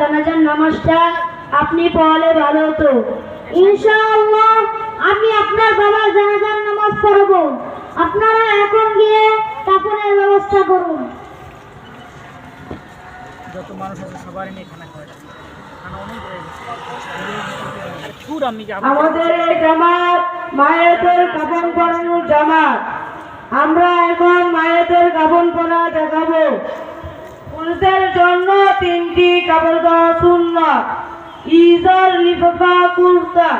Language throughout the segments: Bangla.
জানাজার নামাজটা আপনি পড়ালে ভালো হতো। ইনশাআল্লাহ আমি আপনার বাবার জানাজার নামাজ পড়ব। আপনারা এখন গিয়ে কাপড়ের ব্যবস্থা করুন। যত মানুষ আছে সবারই নিয়ে খানা খাওয়া আমাদের এই জামাত মায়েদের কাপন পরানোর জামাত। আমরা এখন মায়েদের কাপন পরা দেখাবো। পুরুষের জন্য তিনটি কাপড় দেওয়া শূন্য ইজার লিফাফা কুর্তা।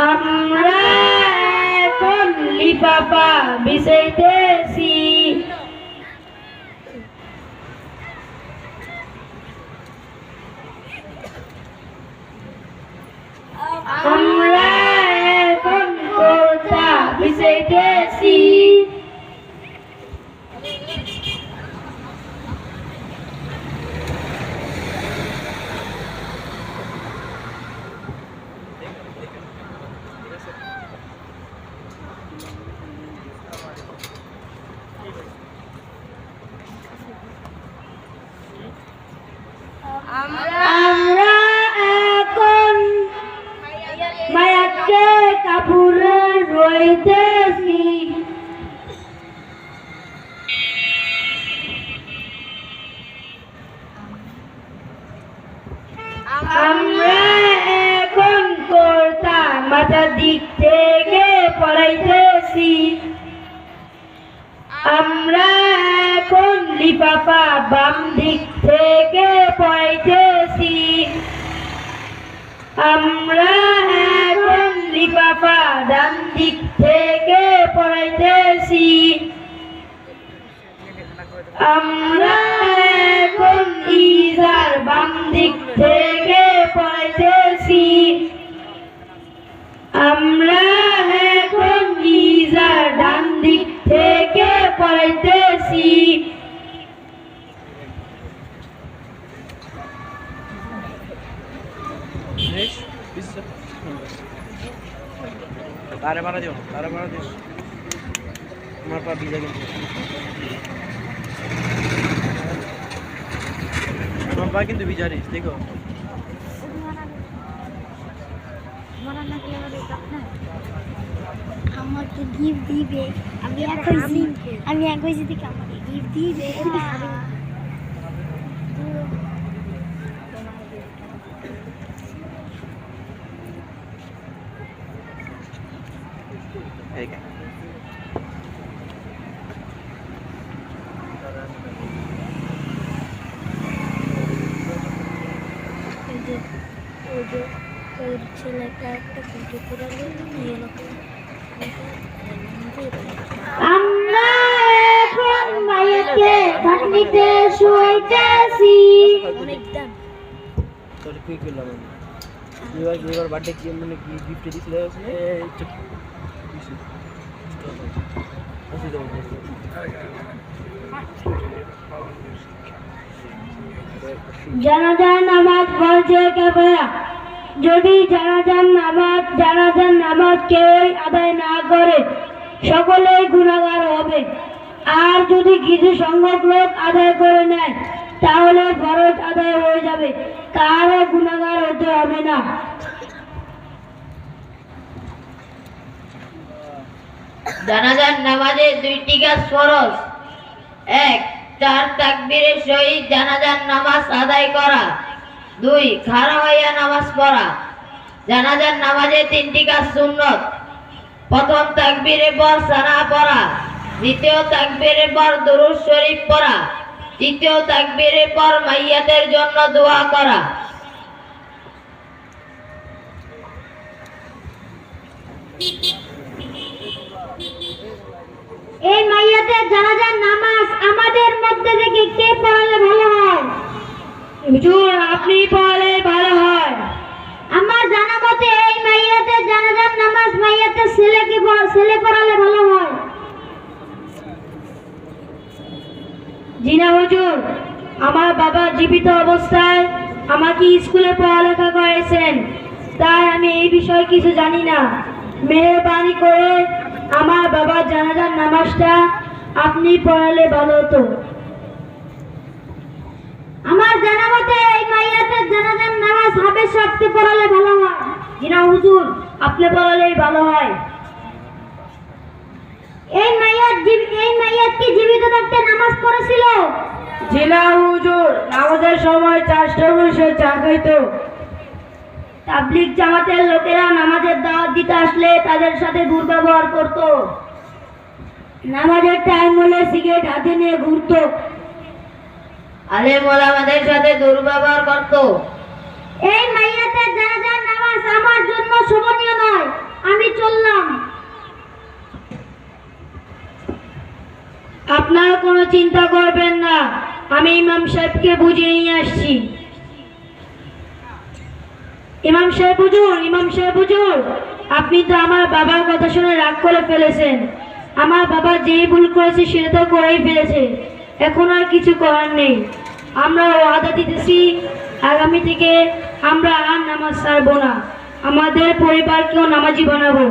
আমরা এখন লিপাপা বিষয়তেছি আমরা এখন কোথা বিষয়তেছি আমরা এখন মায়াকে কাপুরে রইতেছি। আমরা এখন কর্তা মাথার দিক থেকে পড়াইতেছি। আমরা এখন লিফাফা বাম দিক থেকে পড়াইতেছি আমরা এখন লিফাফা ডান দিক থেকে পড়াইতেছি আমরা এখন ইজার বাম দিক থেকে তারে মারা দিও তারে মারা দিও আমার পা ভিজে গেছে আমার পা কিন্তু ভিজা দেখো আমাকে গিফট দিবে আমি এক হয়েছি আমি এক হয়েছি দেখে আমাকে গিফট দিবে ছেলেটা একটা ভিডিও করে নিয়ে আমরা এখন মায়েকে খাটনিতে শুইতেছি। অনেক দাম। তোর কি করলাম আমি? দুইবার দুইবার বার্থডে কি মানে কি গিফট দিছিল এই তো। দিছি আসি দাও জানাজার নামাজ পড়ছে কেবলা যদি জানাজার নামাজ জানাজার নামাজ কেউই আদায় না করে, সকলেই গুণাগার হবে। আর যদি কিছু সংখ্যক লোক আদায় করে নেয়, তাহলে ফরজ আদায় হয়ে যাবে। কারও গুণাগার হতে হবে না। জানাজার নামাজে দুইটি কাজ ফরজ। এক চার তাকবীরের সহিত জানাজার নামাজ আদায় করা। দুই, খাড়া হইয়া নামাজ পড়া। জানাজার নামাজে তিনটি কাজ সুন্নত। প্রথম তাকবীরে পর সানা পড়া। দ্বিতীয় তাকবীরে পর দুরুদ শরীফ পড়া। তৃতীয় তাকবীরে পর মাইয়াতের জন্য দোয়া করা। এই মাইয়াদের জানাজার নামাজ আমাদের মধ্যে থেকে কে পড়ালে ভালো হুজুর আপনি পড়ালে ভালো হয়। আমার জানা মতে এই মাইয়াতে জানাজার নামাজ মাইয়াতে ছেলেকে পড়া- ছেলে পড়ালে ভালো হয়। জিনা হুজুর আমার বাবা জীবিত অবস্থায় আমাকে স্কুলে পড়ালেখা করেছেন। তাই আমি এই বিষয়ে কিছু জানি না। মেহরবানি করে আমার বাবার জানাজার নামাজটা আপনি পড়ালে ভালো হতো আমার জানা মতে এই মাইয়াতের জানাজার নামাজ হাবের সাথে পড়ালে ভালো হয়? জিনা হুজুর আপনি পড়ালেই ভালো হয়। এই মাইয়াত এই মাইয়াত কি জীবিত থাকতে নামাজ পড়েছিল? জিনা হুজুর নামাজের সময় চারটা বসে চা খাইতো। তাবলিগ জামাতের লোকেরা নামাজের দাওয়াত দিতে আসলে তাদের সাথে দুর্ব্যবহার করত। নামাজের টাইম হলে সিগারেট হাতে নিয়ে ঘুরতো। আলেম ওলামাদের সাথে দুর্ব্যবহার করতো। এই মাইয়াতের জানাজার নামাজ আমার জন্য শোভনীয় নয়, আমি চললাম। আপনারা কোনো চিন্তা করবেন না, আমি ইমাম সাহেবকে বুঝিয়ে নিয়ে আসছি। ইমাম সাহেব হুজুর, ইমাম সাহেব হুজুর, আপনি তো আমার বাবার কথা শুনে রাগ করে ফেলেছেন। আমার বাবা যেই ভুল করেছে সেটা তো করেই ফেলেছে। এখন আর কিছু করার নেই। আমরা ওয়াদা দিতেছি। আগামী থেকে আমরা আর নামাজ ছাড়বো না। আমাদের পরিবারকেও নামাজি বানাবো।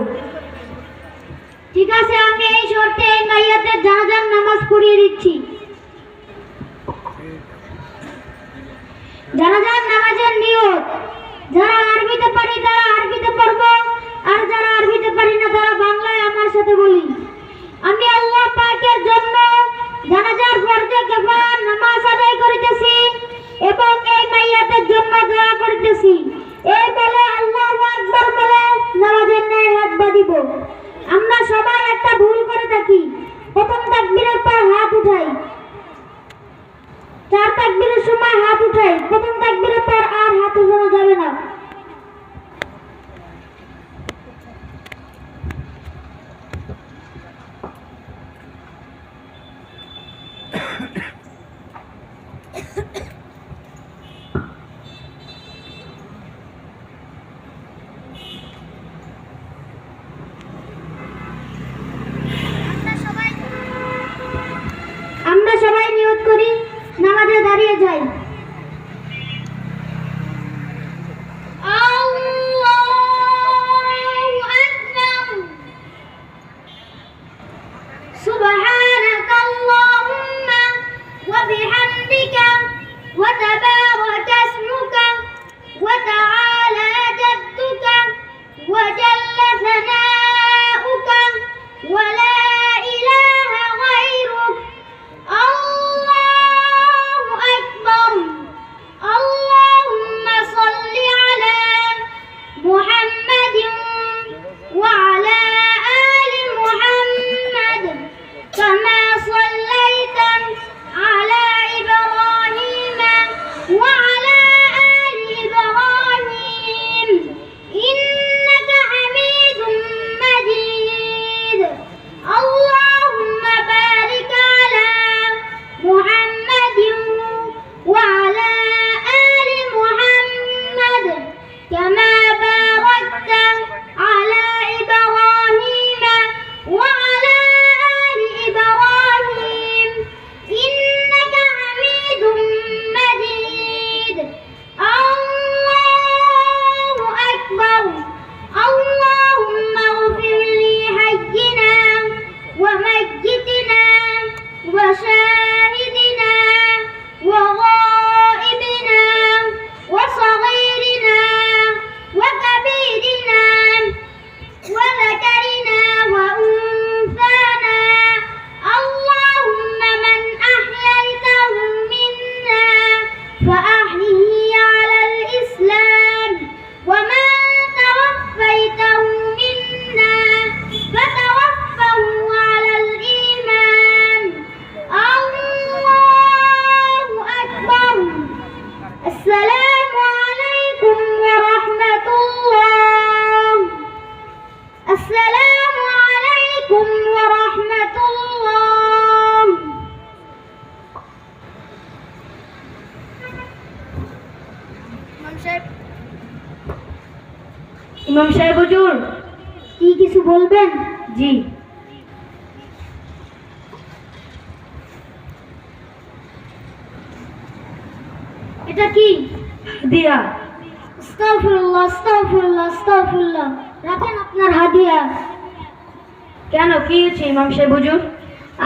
ঠিক আছে, আমি এই শর্তে এই যা জানাজার নামাজ পড়িয়ে দিচ্ছি। জানাজার নামাজের নিয়ত, যারা আরবিতে পারি তারা আসসালামু আলাইকুম ওয়া রাহমাতুল্লাহ। ইমাম সাহেব। হুজুর কি কিছু বলবেন? জি। এটা কি? দিয়া। আস্তাগফিরুল্লাহ আস্তাগফিরুল্লাহ আস্তাগফিরুল্লাহ। রাখেন আপনার হাদিয়া। কেন কি হয়েছে ইমাম সাহেব হুজুর?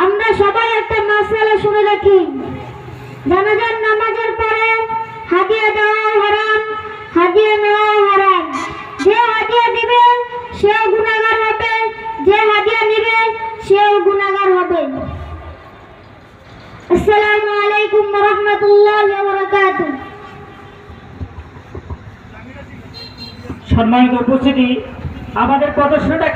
আমরা সবাই একটা মাসালা শুনে রাখি। জানাজার নামাজের পরে হাদিয়া দেওয়া হারাম হাদিয়া নেওয়া হারাম। যে হাদিয়া দিবে সেও গুনাহগার হবে। যে হাদিয়া নিবে সেও গুনাহগার হবে। আসসালামু আলাইকুম ওয়া রাহমাতুল্লাহি ওয়া বারাকাতুহু সম্মানিত উপস্থিতি আমাদের প্রদর্শনটা